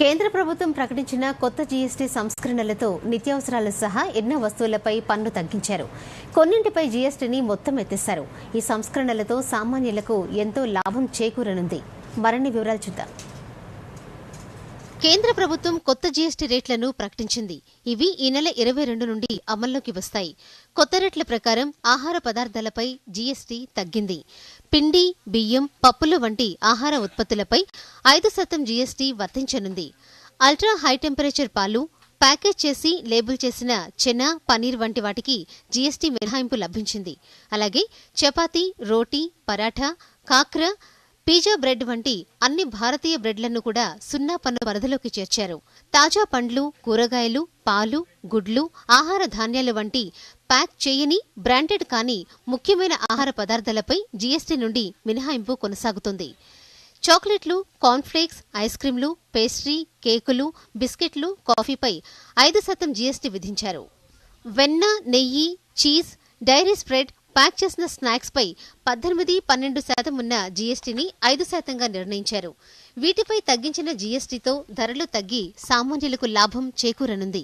కేంద్ర ప్రభుత్వం ప్రకటించిన కొత్త జీఎస్టీ సంస్కరణలతో నిత్యావసరాలు సహా ఎన్నో వస్తువులపై పన్ను తగ్గించారు. కొన్నింటిపై జీఎస్టీని మొత్తం ఎత్తేశారు. ఈ సంస్కరణలతో సామాన్యులకు ఎంతో లాభం చేకూరనుంది. మరిన్ని వివరాలు చూద్దాం. కేంద్ర ప్రభుత్వం కొత్త జీఎస్టీ రేట్లను ప్రకటించింది. ఇవి ఈ నెల ఇరవై రెండు నుండి అమల్లోకి వస్తాయి. కొత్త రేట్ల ప్రకారం ఆహార పదార్థాలపై జీఎస్టీ తగ్గింది. పిండి బియ్యం పప్పులు వంటి ఆహార ఉత్పత్తులపై ఐదు శాతం జీఎస్టీ వర్తించనుంది. అల్ట్రా హై టెంపరేచర్ పాలు ప్యాకేజ్ చేసి లేబుల్ చేసిన చెన పనీర్ వంటి వాటికి జీఎస్టీ మినహాయింపు లభించింది. అలాగే చపాతీ రోటీ పరాఠా కాక్ర పిజ్జా బ్రెడ్ వంటి అన్ని భారతీయ బ్రెడ్లను కూడా సున్నా పన్ను పరిధిలోకి చేర్చారు. తాజా పండ్లు కూరగాయలు పాలు గుడ్లు ఆహార ధాన్యాలు వంటి ప్యాక్ చేయని బ్రాండెడ్ కాని ముఖ్యమైన ఆహార పదార్థాలపై జీఎస్టీ నుండి మినహాయింపు కొనసాగుతుంది. చాక్లెట్లు కార్న్ఫ్లేక్స్ ఐస్ క్రీంలు పేస్ట్రీ కేకులు బిస్కెట్లు కాఫీపై ఐదు శాతం జీఎస్టీ విధించారు. వెన్న నెయ్యి చీజ్ డైరీ స్ప్రెడ్ ప్యాక్ చేసిన స్నాక్స్ పై పద్దెనిమిది పన్నెండు శాతం ఉన్న జీఎస్టీని ఐదు శాతంగా నిర్ణయించారు. వీటిపై తగ్గించిన జీఎస్టీతో ధరలు తగ్గి సామాన్యులకు లాభం చేకూరనుంది.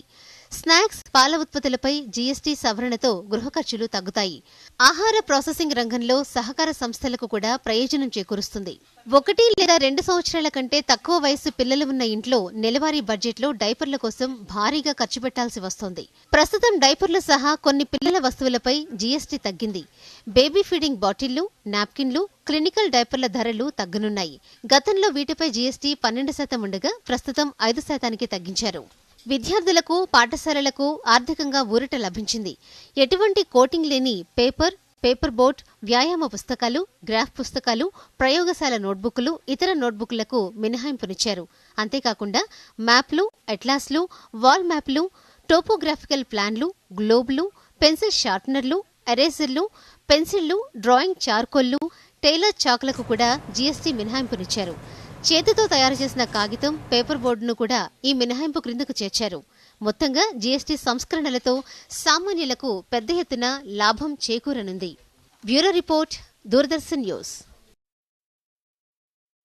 స్నాక్స్ పాల ఉత్పత్తులపై జీఎస్టీ సవరణతో గృహ ఖర్చులు తగ్గుతాయి. ఆహార ప్రాసెసింగ్ రంగంలో సహకార సంస్థలకు కూడా ప్రయోజనం చేకూరుస్తుంది. ఒకటి లేదా రెండు సంవత్సరాల కంటే తక్కువ వయసు పిల్లలు ఉన్న ఇంట్లో నెలవారీ బడ్జెట్లో డైపర్ల కోసం భారీగా ఖర్చు పెట్టాల్సి వస్తోంది. ప్రస్తుతం డైపర్లు సహా కొన్ని పిల్లల వస్తువులపై జీఎస్టీ తగ్గింది. బేబీ ఫీడింగ్ బాటిళ్ళు నాప్కిన్లు క్లినికల్ డైపర్ల ధరలు తగ్గనున్నాయి. గతంలో వీటిపై జీఎస్టీ పన్నెండు శాతం ఉండగా ప్రస్తుతం ఐదు శాతానికి తగ్గించారు. విద్యార్థులకు పాఠశాలలకు ఆర్థికంగా ఊరట లభించింది. ఎటువంటి కోటింగ్ లేని పేపర్ పేపర్ బోట్ వ్యాయామ పుస్తకాలు గ్రాఫ్ పుస్తకాలు ప్రయోగశాల నోట్బుక్లు ఇతర నోట్బుక్లకు మినహాయింపునిచ్చారు. అంతేకాకుండా మ్యాప్లు అట్లాస్లు వాల్ మ్యాప్లు టోపోగ్రాఫికల్ ప్లాన్లు గ్లోబ్లు పెన్సిల్ షార్ప్నర్లు ఎరేజర్లు పెన్సిళ్ళు డ్రాయింగ్ చార్కోళ్ళు టైలర్ చాక్లకు కూడా జీఎస్టీ మినహాయింపునిచ్చారు. చేతితో తయారు చేసిన కాగితం పేపర్ బోర్డును కూడా ఈ మినహాయింపు క్రిందకు చేర్చారు. మొత్తంగా జీఎస్టీ సంస్కరణలతో సామాన్యులకు పెద్ద ఎత్తున లాభం చేకూరనుంది. Bureau report Doordarshan news.